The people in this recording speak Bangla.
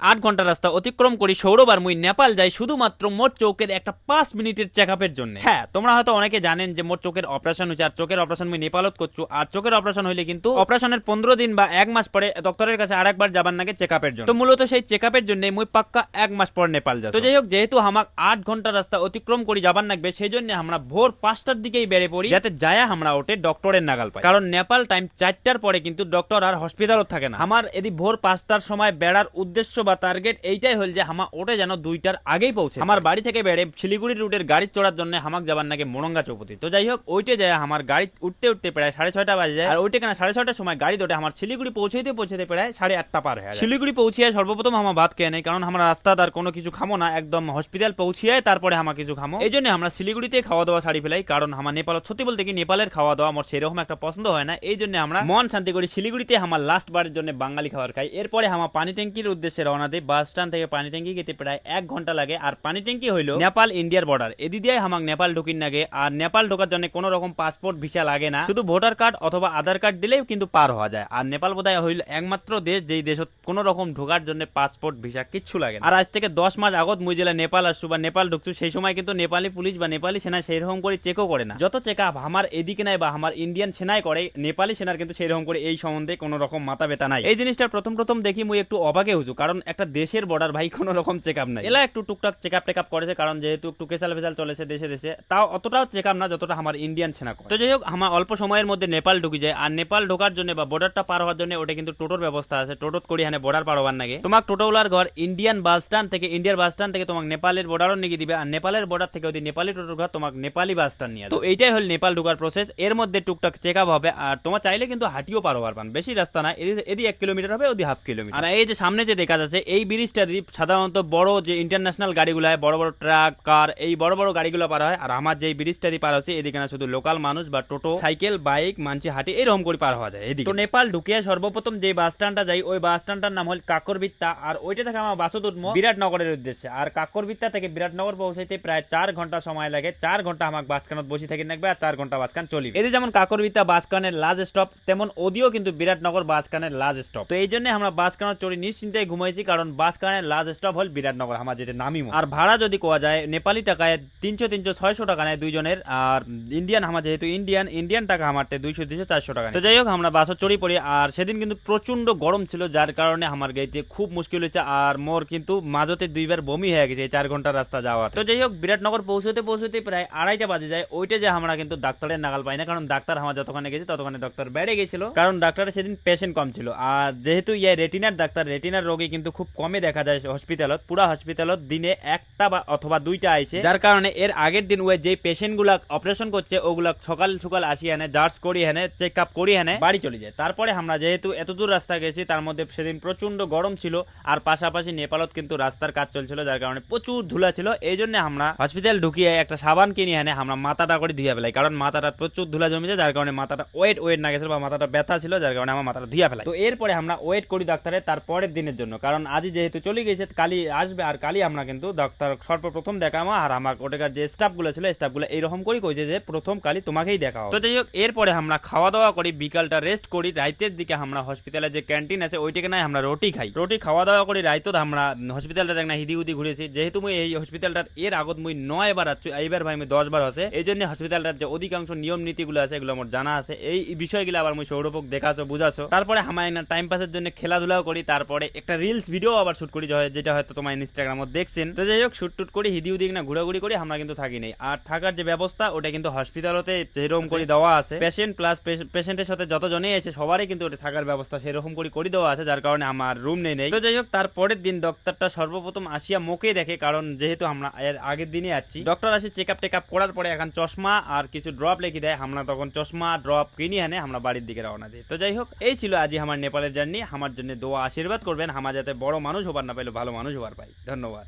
আট ঘণ্টা রাস্তা অতিক্রম করি সৌরবার মুই নেপাল যাই শুধুমাত্র মোট চোখের একটা পাঁচ মিনিটের চেক আপের জন্য। হ্যাঁ তোমরা হয়তো অনেকে জানেন যে মোট চোখের অপারেশন হয়েছে আর চোখের অপারেশন মুই নেপালত করছু আর চোখের অপারেশন হইলে কিন্তু অপারেশনের পনেরো দিন বা এক মাস পরে ডক্টরের কাছে আরেকবার যাবার নাগে চেক আপের জন্য। তো মূলত সেই চেক আপের জন্য মুই পাক্কা এক মাস পর নেপাল যাই তো যাই হোক যেহেতু আমাক আট ঘণ্টা রাস্তা অতিক্রম করি যাবার লাগবে সেই জন্য আমরা ভোর পাঁচটার দিকেই বেড়ে পড়ি যাতে যায় আমরা ওঠে ডক্টরের নাগাল পাই। কারণ নেপাল টাইম চারটার পরে কিন্তু ডক্টর আর হসপিটালও থাকে না। আমার এদি ভোর পাঁচটার সময় বেড়ার উদ্দেশ্য বা টার্গেট এইটাই হল যে হামা ওঠে যেন দুইটার আগেই পৌঁছে আমার বাড়ি থেকে বেড়ে শিলিগুড়ি রুটের গাড়ি চড়ার জন্য হামাক যাবার নাকি মোরঙ্গা চৌপতি। তো যাই হোক, ওইটে যায় আমার গাড়ি উঠতে উঠতে প্রায় সাড়ে ছয়টা বাজে যায়। আর ওইটা কেন সাড়ে ছয়টার সময় গাড়ি দোটে আমার শিলিগুড়ি পৌঁছাইতে পৌঁছাতে প্রায় সাড়ে আটটা পার হয়ে। শিলিগুড়ি পৌঁছিয়ে সর্বপ্রথম আমার ভাত খেয়ে নেই, কারণ আমরা রাস্তা আর কোনো কিছু খামো না, একদম হসপিটাল পৌঁছিয়ে তারপরে আমার কিছু খামো। এই জন্য আমরা শিলিগুড়িতে খাওয়া দাওয়া সারি ফেলাই, কারণ আমার নেপাল সত্যি বলতে কি নেপালের খাওয়া দাওয়া আমার সেরকম একটা পছন্দ হয় না। এই জন্য আমরা মন শান্তি করি শিলিগুড়িতে আমার লাস্ট বারের জন্য বাঙালি খাবার খাই। এরপরে আমার পানি ট্যাঙ্কির উদ্দেশ্যে রওনা বাস স্ট্যান্ড থেকে পানি ট্যাঙ্কি যেতে প্রায় এক ঘণ্টা লাগে। আর পানি ট্যাঙ্কি হইল নেপাল ইন্ডিয়ার বর্ডার এদি দিয়ে আমাক নেপাল ঢুকিন লাগে আর নেপাল ঢোকার জন্য কোনো রকম পাসপোর্ট ভিসা লাগে না। শুধু ভোটার কার্ড অথবা আধার কার্ড দিলেই কিন্তু পার হওয়া যায়। আর নেপাল বোধহয় হইল একমাত্র দেশ যেই দেশত কোনো রকম ঢোকার জন্য পাসপোর্ট ভিসা কিচ্ছু লাগে আর আজ থেকে দশ মাস আগত মুই জেলা নেপাল আসছু বা নেপাল ঢুকছু, সেই সময় কিন্তু নেপালি পুলিশ বা নেপালি সেনা সেই রকম করে চেকও করে না। যত চেক আপ আমার এদিকে নাই বা আমার ইন্ডিয়ান সেনাই করে, নেপালি সেনার কিন্তু সেই রকম করে এই সম্বন্ধে কোনো রকম মাথা ব্যথা নাই। এই জিনিসটা প্রথম প্রথম দেখি মুই একটু অবাকে হইছু কারণ একটা দেশের বর্ডার ভাই কোনো রকম চেক আপ নাই। এলা একটু টুকটাক চেক আপ টেক আপ করেছে কারণ যেহেতু একটু কেসাল ফেসাল চলেছে দেশে দেশে তাও অতটাও চেক আপ না যতটা আমার ইন্ডিয়ান সেনা করে। তো যাই হোক আমার অল্প সময়ের মধ্যে নেপাল ঢুকি যায় আর নেপাল ঢোকার জন্য বা বর্ডারটা পার হওয়ার জন্য ওটা কিন্তু টোটোর ব্যবস্থা আছে টোটোত করি হ্যাঁ বর্ডার পার হওয়ার নাগে। তোমাক টোটোওয়ালার ঘর ইন্ডিয়ান বাস স্ট্যান্ড থেকে ইন্ডিয়ার বাস স্ট্যান্ড থেকে তোমাক নেপালের বর্ডারও নিয়ে দিবে আর নেপালের বর্ডার থেকে ওই নেপালি টোটোর ঘর তোমাক নেপালি বাস স্ট্যান্ড নিয়ে তো এইটাই হল নেপাল ঢোকার প্রসেস এর মধ্যে টুকটাক চেক আপ হবে আর তোমার চাইলে কিন্তু হাঁটিও পার হওয়ার পান বেশি রাস্তা না এদি এক কিলোমিটার হবে ওদি হাফ কিলোমিটার আর এই যে সামনে যে দেখা যাচ্ছে এই ব্রিজটা দিয়ে সাধারণত বড় যে ইন্টারন্যাশনাল গাড়িগুলো হয়, বড় বড় ট্রাক, কার, এই বড় বড় গাড়িগুলো পার হয়। আর আমার যে ব্রিজটা দিয়ে পার হচ্ছে, এদিকে না শুধু লোকাল মানুষ বা টোটো, সাইকেল, বাইক, মানছি হাঁটি, এরকম করে পার হওয়া যায় এদিকে। তো নেপাল ঢুকিয়ে সর্বপ্রথম যে বাস স্ট্যান্ডটা যাই ওই বাস স্ট্যান্ডটার নাম হল কাকরবিত্তা। আর ওইটা থেকে আমার বাসত উঠবো বিরাটনগরের উদ্দেশ্যে। আর কাকরবিত্তা থেকে বিরাটনগর পৌঁছাইতে প্রায় চার ঘণ্টা সময় লাগে। চার ঘণ্টা আমার বাসখানত বসে থাকি থাকবে আর চার ঘণ্টা বাসখান চলি এদের যেমন কাকরবিত্তা বাসখানের লাজ স্টপ তেমন ওদিও কিন্তু বিরাটনগর বাসখানের লাজ স্টপ তো এই জন্য আমরা বাসখানত চড়ি নিশ্চিন্তে ঘুমাইছি। কারণ বাসখানের লাজ স্টপ হল বিরাটনগর আমার যেটা নামি আর ভাড়া যদি কোয়া যায়, নেপালি টাকায় তিনশো তিনশো, ছয়শো টাকা নেয় দুইজনের, আর ইন্ডিয়ান আমার যেহেতু ইন্ডিয়ান ইন্ডিয়ান টাকা আমারতে দুইশো দুইশো চারশো টাকা তো যাই হোক, আমরা বাসও চড়ি পড়ি, আর সেদিন কিন্তু প্রচণ্ড গরম ছিল, যার কারণে আমার গাইতে খুব মুশকিল হয়েছে, আর মোর কিন্তু মাঝতে দুইবার বমি হয়ে গেছে এই চার ঘণ্টা রাস্তা যাওয়া তো যাই হোক, বিরাটনগর পৌঁছতে পৌঁছতে প্রায় আড়াইটা বাজে যায়, ওইটা যে আমরা কিন্তু ডাক্তারের নাগাল পাই না, কারণ ডাক্তার আমার যতক্ষণে গেছে ততক্ষণে ডাক্তার বেড়ে গেছিল, কারণ ডাক্তারের সেদিন পেশেন্ট কম ছিল। আর যেহেতু ইয়ে রেটিনার ডাক্তার রেটিনার রোগী কিন্তু খুব কমে দেখা যায় হসপিটালত পুরা হসপিটালত দিনে একটা বা অথবা দুইটা আইছে। যার কারণে এর আগের দিন ওই যে পেশেন্টগুলা অপারেশন করছে, ওগুলা সকাল সকাল আসি এনে জার্জ করি এনে চেক আপ করি এনে, বাড়ি চলে যায়। তারপরে আমরা যেহেতু এত দূর রাস্তা গেছি, তার মধ্যে সেদিন প্রচণ্ড গরম ছিল, আর পাশাপাশি নেপালত কিন্তু রাস্তার কাজ চলছিল, যার কারণে প্রচুর ধুলা ছিল। এই জন্য আমরা হসপিটাল ঢুকিয়ে একটা সাবান কিনে এনে আমরা মাথাটা করে ধুয়ে ফেলাই। কারণ মাথাটা প্রচুর ধুলা জমেছে, যার কারণে মাথাটা ওয়েট ওয়েট না গেছিল বা মাথাটা ব্যথা ছিল, যার কারণে আমার মাথাটা ধুয়ে ফেলাই। তো এরপরে আমরা ওয়েট করি ডাক্তারের তার পরের দিনের জন্য। কারণ আজই যেহেতু চলে গেছে কালি আসবে আর কালি আমরা কিন্তু ডাক্তার সর্বপ্রথম দেখাবো আর আমার ওটাকার যে স্টাফগুলো ছিল স্টাফগুলো এইরকম করে কইছে যে প্রথম কালি তোমাকেই দেখা হবে তো যাই হোক এরপরে আমরা খাওয়া দাওয়া করি, বিকালটা রেস্ট করি, রাইতের দিকে আমরা হসপিটালে যে ক্যান্টিন আছে, ওইটাকে নাই আমরা রুটি খাই। রুটি খাওয়া দাওয়া করি রাইতো আমরা হসপিটালটা দেখ না হিদি উদি ঘুরেছি। যেহেতু মুই এই হসপিটালটা এর আগত মুই নয় বার আছি, এইবার ভাই আমি দশ বার আছে। এই জন্য হসপিটালটার যে অধিকাংশ নিয়ম নীতিগুলো আছে, এগুলো আমার জানা আছে। এই বিষয়গুলো আবার মুই সৌরভক দেখাছো, বুঝাছো। তারপরে আমার টাইম পাসের জন্য খেলাধুলাও করি, তারপরে একটা রিলস ভিডিও আবার শুট করি যেটা হয়তো তোমার ইনস্টাগ্রামে দেখছেন। তো যাই হোক শুট টুট করি হিদি উদি না ঘোরাঘুরি করি আমরা কিন্তু থাকি নেই। আর থাকার যে ব্যবস্থা ওটা কিন্তু হসপিটালতে যেরকম করে দেওয়া আছে। পেশেন্ট প্লাস পেশেন্টের সাথে যতজনই এসে সবারই কিন্তু ওটা থাকার ব্যবস্থা সেরকম করে করে দেওয়া আছে যার কারণে আমার রুম নেই নেই। তো যাই হোক তারপরের দিন ডক্টরটা সর্বপ্রথম আসিয়া মুখে দেখে কারণ যেহেতু আমরা এর আগের দিনে আছি ডক্টর আসি চেক আপ টেক আপ করার পরে এখন চশমা আর কিছু ড্রপ লিখে দেয়। আমরা তখন চশমা ড্রপ কিনে আনে আমরা বাড়ির দিকে রওনা দিই। তো যাই হোক এই ছিল আজই আমার নেপালের জার্নি আমার জন্য দোয়া আশীর্বাদ করবেন। আমার যাতে বড় মানুষ হবার না পাইলে ভালো মানুষ হবার পাই ধন্যবাদ।